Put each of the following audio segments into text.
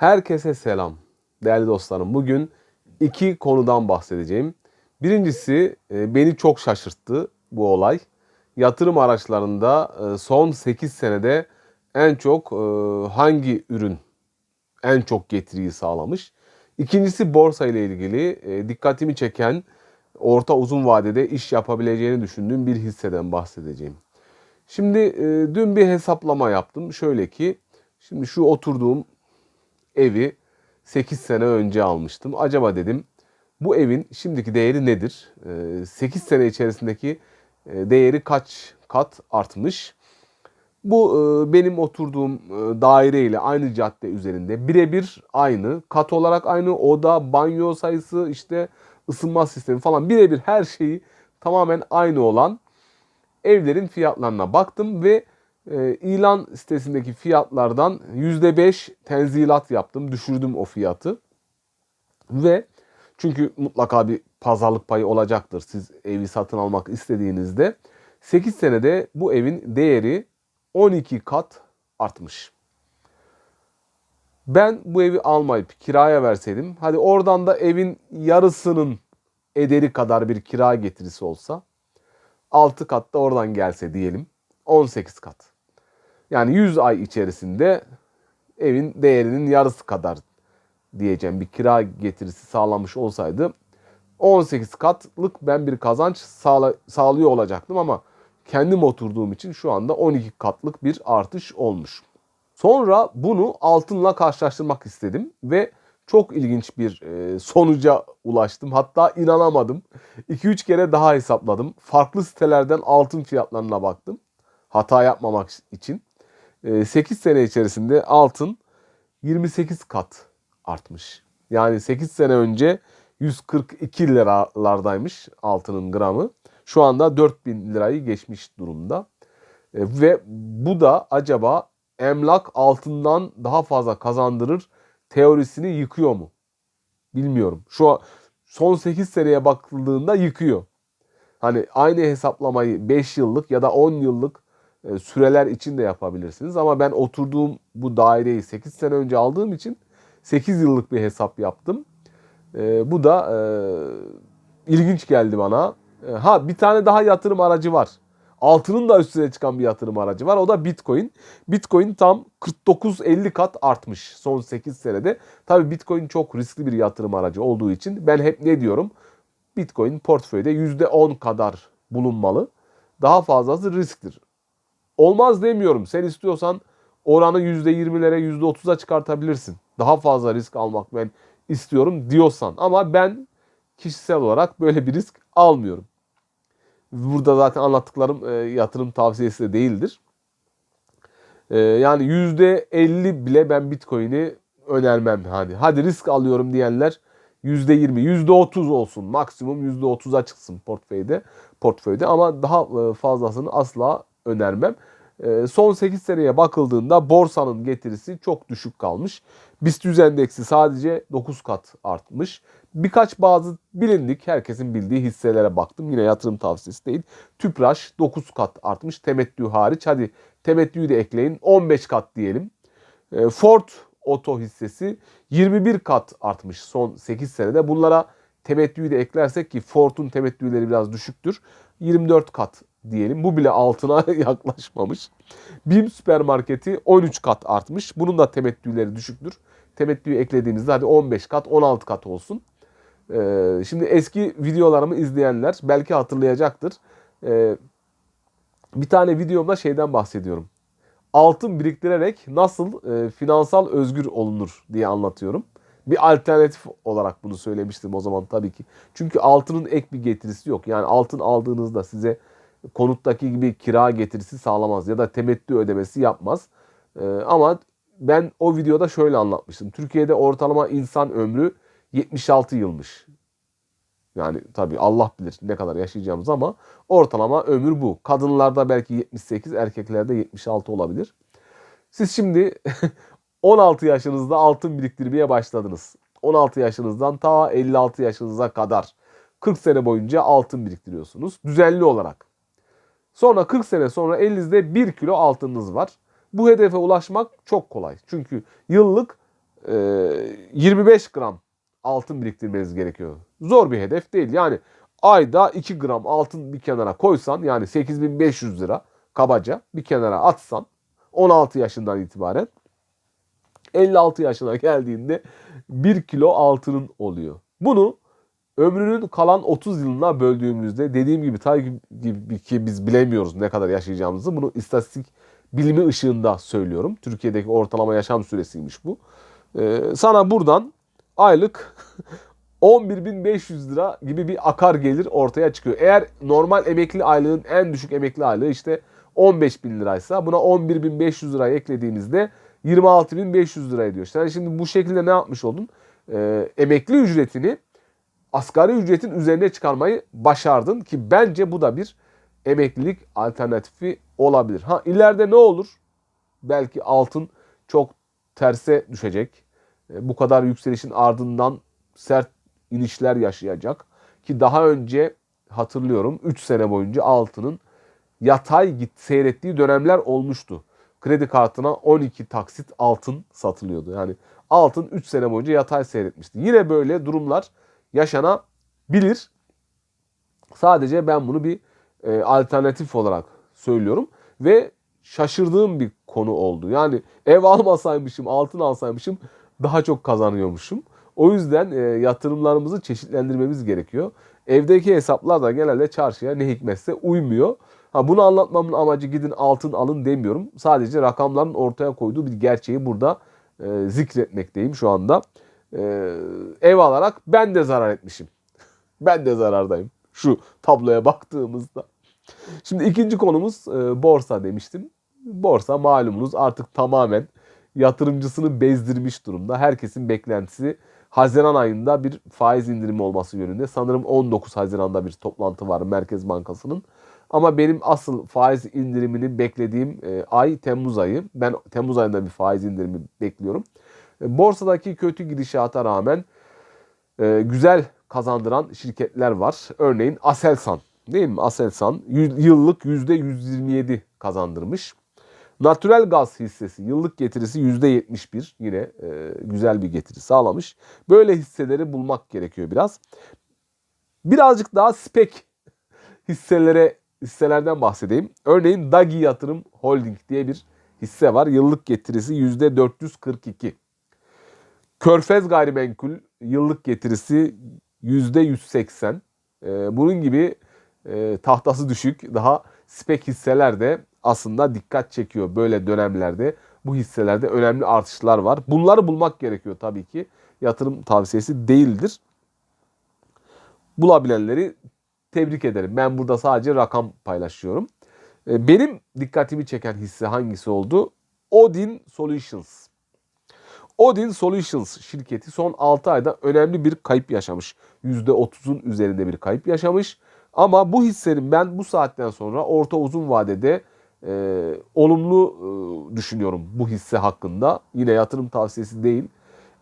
Herkese selam değerli dostlarım. Bugün iki konudan bahsedeceğim. Birincisi e, beni çok şaşırttı bu olay. Yatırım araçlarında e, son 8 senede en çok e, hangi ürün en çok getiriyi sağlamış? İkincisi borsa ile ilgili dikkatimi çeken orta uzun vadede iş yapabileceğini düşündüğüm bir hisseden bahsedeceğim. Şimdi dün bir hesaplama yaptım. Şöyle ki şimdi şu oturduğum evi 8 sene önce almıştım. Acaba dedim bu evin şimdiki değeri nedir? Ee, 8 sene içerisindeki e, değeri kaç kat artmış? Bu e, benim oturduğum e, daire ile aynı cadde üzerinde birebir aynı. Kat olarak aynı. Oda, banyo sayısı, işte ısınma sistemi falan birebir her şeyi tamamen aynı olan evlerin fiyatlarına baktım ve e, ilan sitesindeki fiyatlardan %5 tenzilat yaptım. Düşürdüm o fiyatı. Ve çünkü mutlaka bir pazarlık payı olacaktır siz evi satın almak istediğinizde. 8 senede bu evin değeri 12 kat artmış. Ben bu evi almayıp kiraya verseydim, hadi oradan da evin yarısının ederi kadar bir kira getirisi olsa, 6 kat da oradan gelse diyelim, 18 kat. Yani 100 ay içerisinde evin değerinin yarısı kadar diyeceğim bir kira getirisi sağlamış olsaydı 18 katlık ben bir kazanç sağla, sağlıyor olacaktım ama kendim oturduğum için şu anda 12 katlık bir artış olmuş. Sonra bunu altınla karşılaştırmak istedim ve çok ilginç bir e, sonuca ulaştım. Hatta inanamadım. 2-3 kere daha hesapladım. Farklı sitelerden altın fiyatlarına baktım. Hata yapmamak için. 8 sene içerisinde altın 28 kat artmış. Yani 8 sene önce 142 liralardaymış altının gramı. Şu anda 4000 lirayı geçmiş durumda. E, Ve bu da acaba emlak altından daha fazla kazandırır teorisini yıkıyor mu? Bilmiyorum. Şu son 8 seneye bakıldığında yıkıyor. Hani aynı hesaplamayı 5 yıllık ya da 10 yıllık süreler için de yapabilirsiniz. Ama ben oturduğum bu daireyi 8 sene önce aldığım için 8 yıllık bir hesap yaptım. E, bu da e, ilginç geldi bana. E, ha bir tane daha yatırım aracı var. Altının da üstüne çıkan bir yatırım aracı var. O da Bitcoin. Bitcoin tam 49-50 kat artmış son 8 senede. Tabii Bitcoin çok riskli bir yatırım aracı olduğu için ben hep ne diyorum? Bitcoin portföyde %10 kadar bulunmalı. Daha fazlası risktir. Olmaz demiyorum. Sen istiyorsan oranı %20'lere %30'a çıkartabilirsin. Daha fazla risk almak ben istiyorum diyorsan. Ama ben kişisel olarak böyle bir risk almıyorum. Burada zaten anlattıklarım e, yatırım tavsiyesi de değildir. E, yani %50 bile ben Bitcoin'i önermem. Hadi, hadi risk alıyorum diyenler %20, %30 olsun. Maksimum %30'a çıksın portföyde. portföyde ama daha e, fazlasını asla önermem. E, son 8 seneye bakıldığında borsanın getirisi çok düşük kalmış. BIST 100 endeksi sadece 9 kat artmış. Birkaç bazı bilindik herkesin bildiği hisselere baktım. Yine yatırım tavsiyesi değil. Tüpraş 9 kat artmış temettü hariç. Hadi temettüyü de ekleyin 15 kat diyelim. E, Ford Oto hissesi 21 kat artmış son 8 senede. Bunlara temettüyü de eklersek ki Ford'un temettüleri biraz düşüktür. 24 kat diyelim. Bu bile altına yaklaşmamış. BİM süpermarketi 13 kat artmış. Bunun da temettüleri düşüktür. Temettüyü eklediğimizde hadi 15 kat 16 kat olsun. Ee, şimdi eski videolarımı izleyenler belki hatırlayacaktır. Ee, bir tane videomda şeyden bahsediyorum. Altın biriktirerek nasıl e, finansal özgür olunur diye anlatıyorum. Bir alternatif olarak bunu söylemiştim o zaman tabii ki. Çünkü altının ek bir getirisi yok. Yani altın aldığınızda size konuttaki gibi kira getirisi sağlamaz ya da temettü ödemesi yapmaz. Ee, ama ben o videoda şöyle anlatmıştım. Türkiye'de ortalama insan ömrü 76 yılmış. Yani tabii Allah bilir ne kadar yaşayacağımız ama ortalama ömür bu. Kadınlarda belki 78, erkeklerde 76 olabilir. Siz şimdi 16 yaşınızda altın biriktirmeye başladınız. 16 yaşınızdan ta 56 yaşınıza kadar 40 sene boyunca altın biriktiriyorsunuz düzenli olarak. Sonra 40 sene sonra elinizde 1 kilo altınınız var. Bu hedefe ulaşmak çok kolay. Çünkü yıllık e, 25 gram altın biriktirmeniz gerekiyor. Zor bir hedef değil. Yani ayda 2 gram altın bir kenara koysan yani 8500 lira kabaca bir kenara atsan 16 yaşından itibaren 56 yaşına geldiğinde 1 kilo altının oluyor. Bunu ömrünün kalan 30 yılına böldüğümüzde dediğim gibi tabii ki biz bilemiyoruz ne kadar yaşayacağımızı. Bunu istatistik bilimi ışığında söylüyorum. Türkiye'deki ortalama yaşam süresiymiş bu. Ee, sana buradan aylık 11.500 lira gibi bir akar gelir ortaya çıkıyor. Eğer normal emekli aylığın en düşük emekli aylığı işte 15.000 liraysa buna 11.500 lira eklediğimizde 26.500 lira ediyor. Sen şimdi bu şekilde ne yapmış oldun? Ee, emekli ücretini asgari ücretin üzerine çıkarmayı başardın ki bence bu da bir emeklilik alternatifi olabilir. Ha ileride ne olur? Belki altın çok terse düşecek. E, bu kadar yükselişin ardından sert inişler yaşayacak. Ki daha önce hatırlıyorum 3 sene boyunca altının yatay git seyrettiği dönemler olmuştu. Kredi kartına 12 taksit altın satılıyordu. Yani altın 3 sene boyunca yatay seyretmişti. Yine böyle durumlar yaşanabilir. Sadece ben bunu bir e, alternatif olarak söylüyorum ve şaşırdığım bir konu oldu. Yani ev almasaymışım, altın alsaymışım daha çok kazanıyormuşum. O yüzden e, yatırımlarımızı çeşitlendirmemiz gerekiyor. Evdeki hesaplar da genelde çarşıya ne hikmetse uymuyor. Ha, bunu anlatmamın amacı gidin altın alın demiyorum. Sadece rakamların ortaya koyduğu bir gerçeği burada e, zikretmekteyim şu anda. E, ev alarak ben de zarar etmişim. ben de zarardayım. Şu tabloya baktığımızda. Şimdi ikinci konumuz e, borsa demiştim. Borsa malumunuz artık tamamen yatırımcısını bezdirmiş durumda. Herkesin beklentisi Haziran ayında bir faiz indirimi olması yönünde. Sanırım 19 Haziran'da bir toplantı var Merkez Bankası'nın. Ama benim asıl faiz indirimini beklediğim e, ay Temmuz ayı. Ben Temmuz ayında bir faiz indirimi bekliyorum. E, borsadaki kötü gidişata rağmen e, güzel kazandıran şirketler var. Örneğin Aselsan değil mi? Aselsan yıllık %127 kazandırmış. Natural gaz hissesi yıllık getirisi %71 yine e, güzel bir getiri sağlamış. Böyle hisseleri bulmak gerekiyor biraz. Birazcık daha spek hisselere hisselerden bahsedeyim. Örneğin Dagi Yatırım Holding diye bir hisse var. Yıllık getirisi %442. Körfez Gayrimenkul yıllık getirisi %180. E, bunun gibi e, tahtası düşük daha spek hisseler de aslında dikkat çekiyor böyle dönemlerde. Bu hisselerde önemli artışlar var. Bunları bulmak gerekiyor tabii ki. Yatırım tavsiyesi değildir. Bulabilenleri tebrik ederim. Ben burada sadece rakam paylaşıyorum. E, benim dikkatimi çeken hisse hangisi oldu? Odin Solutions. Odin Solutions şirketi son 6 ayda önemli bir kayıp yaşamış. %30'un üzerinde bir kayıp yaşamış. Ama bu hissenin ben bu saatten sonra orta uzun vadede e, olumlu e, düşünüyorum bu hisse hakkında. Yine yatırım tavsiyesi değil.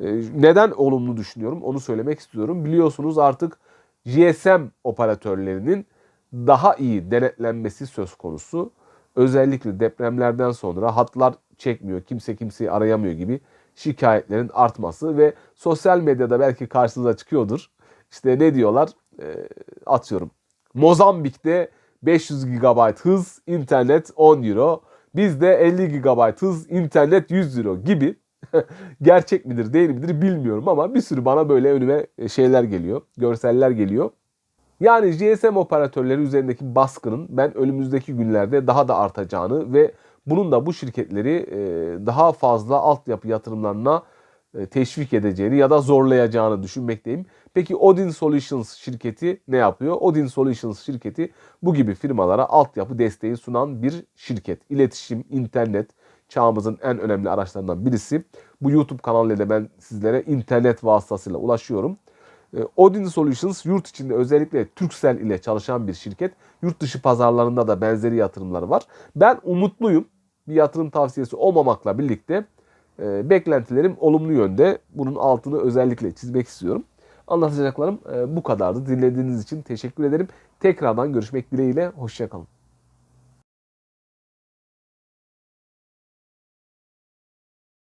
E, neden olumlu düşünüyorum onu söylemek istiyorum. Biliyorsunuz artık GSM operatörlerinin daha iyi denetlenmesi söz konusu. Özellikle depremlerden sonra hatlar çekmiyor, kimse kimseyi arayamıyor gibi şikayetlerin artması ve sosyal medyada belki karşınıza çıkıyordur. İşte ne diyorlar? E, atıyorum. Mozambik'te 500 GB hız, internet 10 euro. Bizde 50 GB hız, internet 100 euro gibi. Gerçek midir değil midir bilmiyorum ama bir sürü bana böyle önüme şeyler geliyor, görseller geliyor. Yani GSM operatörleri üzerindeki baskının ben önümüzdeki günlerde daha da artacağını ve bunun da bu şirketleri daha fazla altyapı yatırımlarına teşvik edeceğini ya da zorlayacağını düşünmekteyim. Peki Odin Solutions şirketi ne yapıyor? Odin Solutions şirketi bu gibi firmalara altyapı desteği sunan bir şirket. İletişim, internet çağımızın en önemli araçlarından birisi. Bu YouTube kanalıyla ben sizlere internet vasıtasıyla ulaşıyorum. Ee, Odin Solutions yurt içinde özellikle Turkcell ile çalışan bir şirket. Yurt dışı pazarlarında da benzeri yatırımları var. Ben umutluyum. Bir yatırım tavsiyesi olmamakla birlikte e, beklentilerim olumlu yönde. Bunun altını özellikle çizmek istiyorum. Anlatacaklarım e, bu kadardı. Dinlediğiniz için teşekkür ederim. Tekrardan görüşmek dileğiyle. Hoşçakalın.